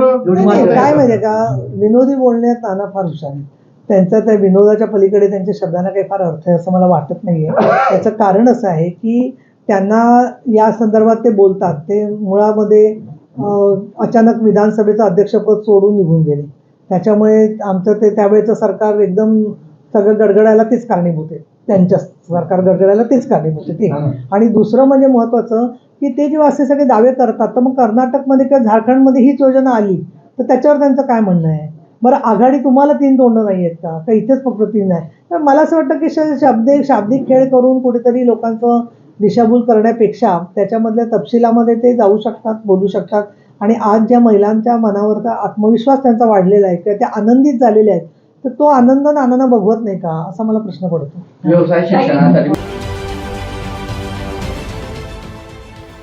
नाही, काय माहितीये का? विनोदी बोलण्यात नाना फार हुशार आहे त्यांचा त्या विनोदाच्या पलीकडे त्यांच्या शब्दांना काही फार अर्थ आहे असं मला वाटत नाहीये. त्याचं कारण असं आहे की त्यांना या संदर्भात ते बोलतात. ते मुळामध्ये अचानक विधानसभेचं अध्यक्षपद सोडून निघून गेले. त्याच्यामुळे आमचं ते त्यावेळेचं सरकार एकदम सगळं गडगडायला तेच कारणीभूत आहे. त्यांच्या सरकार गडगडायला तेच कारणीभूत आहे. ते आणि दुसरं म्हणजे महत्वाचं की ते जेव्हा असे सगळे दावे करतात तर मग कर्नाटकमध्ये किंवा झारखंडमध्ये हीच योजना आली तर त्याच्यावर त्यांचं काय म्हणणं आहे? बरं आघाडी तुम्हाला तीन तोंडं नाही आहेत का? का इथेच फक्त तीन आहे? तर मला असं वाटतं की शाब्दिक शाब्दिक खेळ करून कुठेतरी लोकांचं दिशाभूल करण्यापेक्षा त्याच्यामधल्या तपशिलामध्ये ते जाऊ शकतात बोलू शकतात. आणि आज ज्या महिलांच्या मनावरचा आत्मविश्वास त्यांचा वाढलेला आहे किंवा त्या आनंदित झालेल्या आहेत तर तो आनंद नानांना बघवत नाही का? असा मला प्रश्न पडतो.